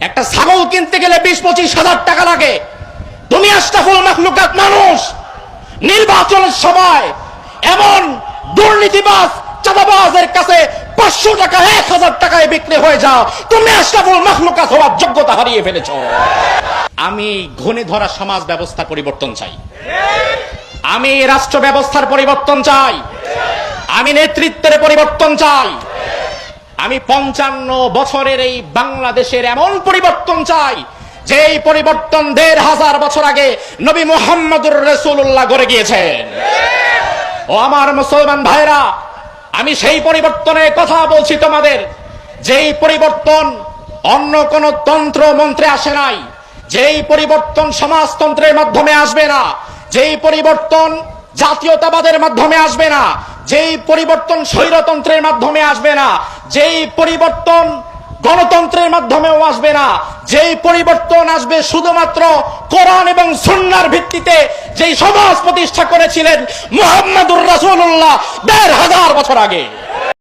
একটা ছাগল কিনতে গেলে বিশ, পঁচিশ হাজার টাকা লাগে। তুমি আশরাফুল মাখলুকাত মানুষ। নির্বাচনের সময় এমন দুর্নীতিবাজ চাঁদাবাজের কাছে পাঁচশো টাকা, এক হাজার টাকায় বিক্রি হয়ে যাও। তুমি আশরাফুল মাখলুকাত হওয়ার যোগ্যতা হারিয়ে ফেলেছ। আমি ঘনে ধরা সমাজ ব্যবস্থা পরিবর্তন চাই। আমি রাষ্ট্র ব্যবস্থার পরিবর্তন চাই। আমি নেতৃত্বের পরিবর্তন চাই। আমি পঞ্চান্ন বছরের এই বাংলাদেশের এমন পরিবর্তন চাই যে এই পরিবর্তন দেড় হাজার বছর আগে নবী মোহাম্মদুর রসুল্লাহ গড়ে গিয়েছেন। ও আমার মুসলমান ভাইরা, আমি সেই পরিবর্তনের কথা বলছি তোমাদের, যেই পরিবর্তন অন্য কোন তন্ত্র মন্ত্রে আসে নাই, যেই পরিবর্তন সমাজতন্ত্রের মাধ্যমে আসবে না, যেই পরিবর্তন জাতীয়তাবাদের মাধ্যমে আসবে না যেই পরিবর্তন স্বৈরতন্ত্রের মাধ্যমে আসবে না, যেই পরিবর্তন গণতন্ত্রের মাধ্যমেও আসবে না, যেই পরিবর্তন আসবে শুধুমাত্র কোরআন এবং সুন্নার ভিত্তিতে, যেই সমাজ প্রতিষ্ঠা করেছিলেন মোহাম্মদুর রাসুল্লাহ দেড় হাজার বছর আগে।